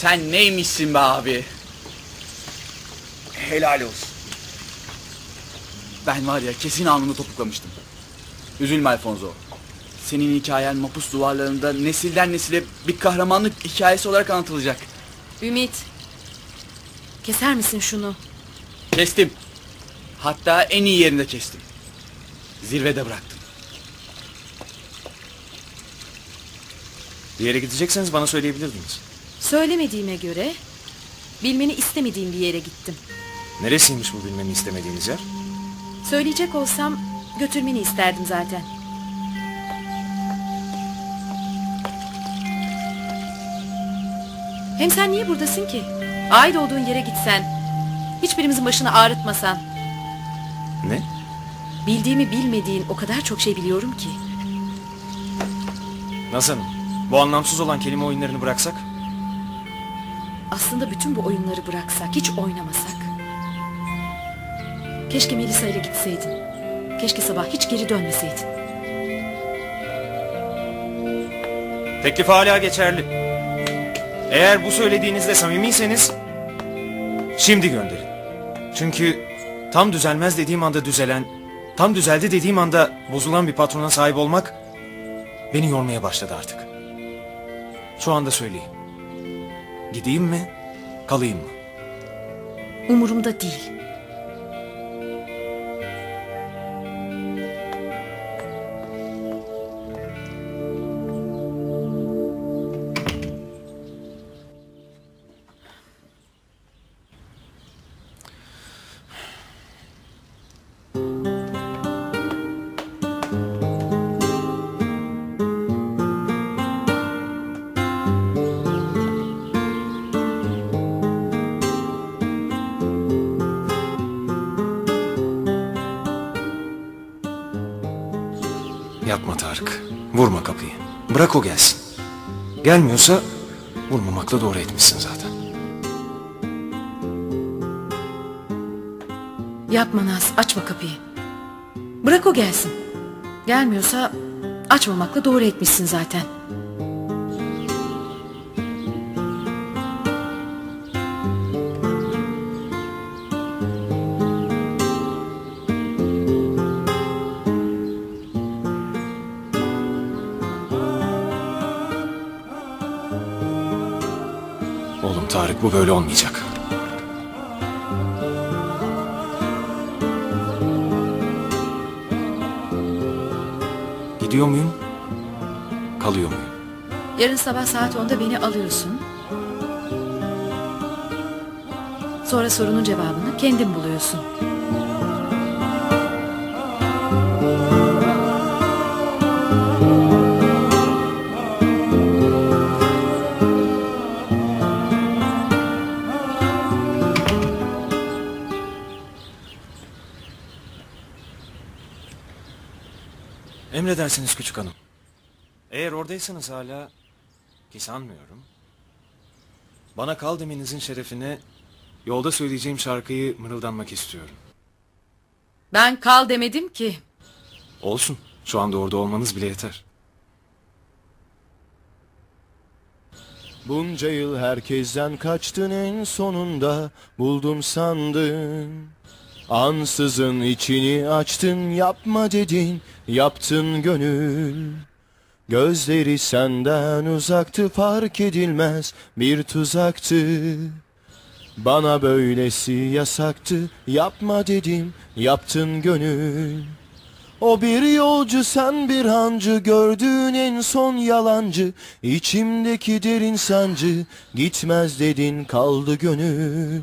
Sen neymişsin be abi? Helal olsun. Ben var ya kesin alnını topuklamıştım. Üzülme Alfonso. Senin hikayen mapus duvarlarında nesilden nesile bir kahramanlık hikayesi olarak anlatılacak. Ümit. Keser misin şunu? Kestim. Hatta en iyi yerinde kestim. Zirvede bıraktım. Bir yere gidecekseniz bana söyleyebilirdiniz. Söylemediğime göre bilmeni istemediğim bir yere gittim. Neresiymiş bu bilmemi istemediğiniz yer? Söyleyecek olsam götürmeni isterdim zaten. Hem sen niye buradasın ki? Ait olduğun yere gitsen. Hiçbirimizin başını ağrıtmasan. Ne? Bildiğimi bilmediğin o kadar çok şey biliyorum ki. Naz Hanım, bu anlamsız olan kelime oyunlarını bıraksak? Aslında bütün bu oyunları bıraksak, hiç oynamasak. Keşke Melisa ile gitseydin. Keşke sabah hiç geri dönmeseydin. Teklif hala geçerli. Eğer bu söylediğinizde samimiyseniz şimdi gönderin. Çünkü tam düzelmez dediğim anda düzelen, tam düzeldi dediğim anda bozulan bir patrona sahip olmak beni yormaya başladı artık. Şu anda söyleyin. Gideyim mi, kalayım mı? Umurumda değil. Yapma Tarık. Vurma kapıyı. Bırak o gelsin. Gelmiyorsa vurmamakla doğru etmişsin zaten. Yapma Naz, açma kapıyı. Bırak o gelsin. Gelmiyorsa açmamakla doğru etmişsin zaten. Tarık bu böyle olmayacak. Gidiyor muyum? Kalıyor muyum? Yarın sabah saat 10'da beni alıyorsun. Sonra sorunun cevabını kendin buluyorsun. Emredersiniz küçük hanım. Eğer oradaysanız hala ki sanmıyorum. Bana kal demenizin şerefine yolda söyleyeceğim şarkıyı mırıldanmak istiyorum. Ben kal demedim ki. Olsun. Şu anda orada olmanız bile yeter. Bunca yıl herkesten kaçtın en sonunda buldum sandın. Ansızın içini açtın yapma dedin yaptın gönül. Gözleri senden uzaktı fark edilmez bir tuzaktı. Bana böylesi yasaktı yapma dedim yaptın gönül. O bir yolcu sen bir hancı gördüğün en son yalancı içimdeki derin sancı gitmez dedin kaldı gönül.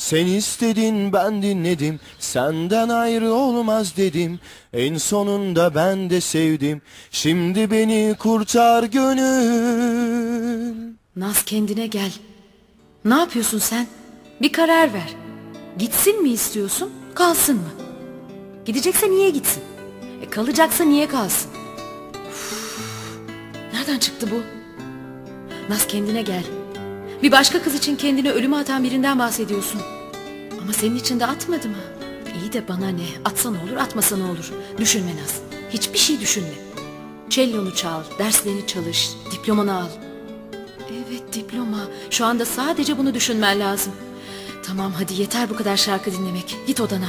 Sen istedin ben dinledim senden ayrı olmaz dedim en sonunda ben de sevdim şimdi beni kurtar gönül. Naz kendine gel. Ne yapıyorsun sen? Bir karar ver. Gitsin mi istiyorsun, kalsın mı? Gidecekse niye gitsin? E, kalacaksa niye kalsın? Üf, Nereden çıktı bu? Naz kendine gel. Bir başka kız için kendini ölüme atan birinden bahsediyorsun. Ama senin için de atmadı mı? İyi de bana ne? Atsa ne olur, atmasa ne olur? Düşünme Naz. Hiçbir şey düşünme. Cellonu çal, derslerini çalış, diplomanı al. Evet diploma. Şu anda sadece bunu düşünmen lazım. Tamam hadi yeter bu kadar şarkı dinlemek. Git odana.